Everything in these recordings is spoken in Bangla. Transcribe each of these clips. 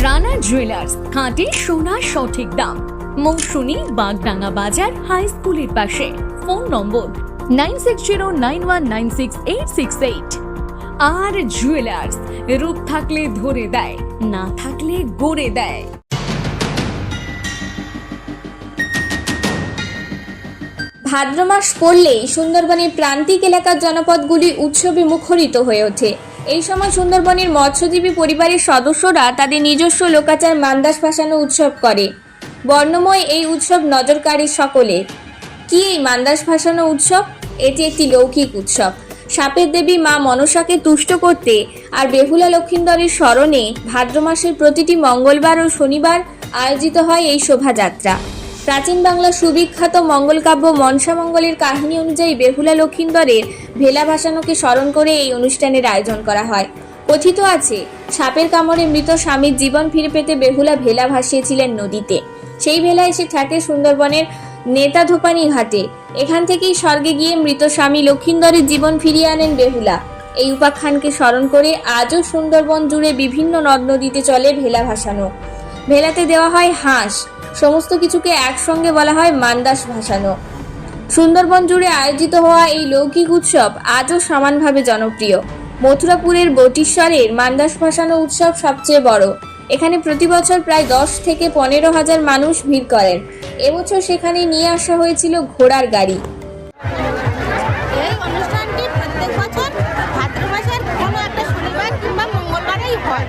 রানা জুয়েলার্স খাঁটি সোনা সঠিক দাম। মৌসুমী বাগডাঙ্গা বাজার হাই স্কুলের পাশে। Phone number nine six zero nine one nine six eight six eight. আর জুয়েলার্স রূপ থাকলে ধরে দেয়, না থাকলে গড়ে দেয়। ভাদ্র মাস পড়লেই সুন্দরবনের প্রান্তিক এলাকার জনপদগুলি উৎসবে মুখরিত হয়ে ওঠে। এই সময় সুন্দরবনের মৎস্যজীবী পরিবারের সদস্যরা তাদের নিজস্ব লোকাচার মান্দাস ভাসানো উৎসব করে। বর্ণময় এই উৎসব নজরকারী সকলে। কি এই মান্দাস ভাসানো উৎসব? এটি একটি লৌকিক উৎসব। সাপের দেবী মা মনসাকে তুষ্ট করতে আর বেহুলা লক্ষিন্দরের স্মরণে ভাদ্র মাসের প্রতিটি মঙ্গলবার ও শনিবার আয়োজিত হয় এই শোভাযাত্রা। প্রাচীন বাংলার সুবিখ্যাত মঙ্গলকাব্য মনসা মঙ্গলের কাহিনী অনুযায়ী বেহুলা লক্ষিন্দরের ভেলা ভাসানোকে স্মরণ করে এই অনুষ্ঠানের আয়োজন করা হয়। কথিত আছে, সাপের কামড়ে মৃত স্বামীর জীবন ফিরে পেতে বেহুলা ভেলা ভাসিয়েছিলেন নদীতে। সেই ভেলা এসে থাকে সুন্দরবনের নেতা ধোপানি ঘাটে এখান থেকেই স্বর্গে গিয়ে মৃত স্বামী লক্ষিন্দরের জীবন ফিরিয়ে আনেন বেহুলা। এই উপাখ্যানকে স্মরণ করে আজও সুন্দরবন জুড়ে বিভিন্ন নদ নদীতে চলে ভেলা ভাসানো। ভেলাতে দেওয়া হয় হাঁস। সমস্ত কিছুকে একসঙ্গে বলা হয় মান্দাস ভাসানো। সুন্দরবন জুড়ে আয়োজিত হওয়া এই লৌকিক উৎসব আজও সমানভাবে জনপ্রিয়। মথুরাপুরের বটিশ্বরের মান্দাস ভাসানো উৎসব সবচেয়ে বড়। এখানে প্রতি বছর প্রায় দশ থেকে পনেরো হাজার মানুষ ভিড় করেন। এবছর সেখানে নিয়ে আসা হয়েছিল ঘোড়ার গাড়ি। মঙ্গলবারেই হয়।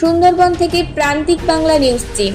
সুন্দরবন থেকে প্রান্তিক বাংলা নিউজ টিম।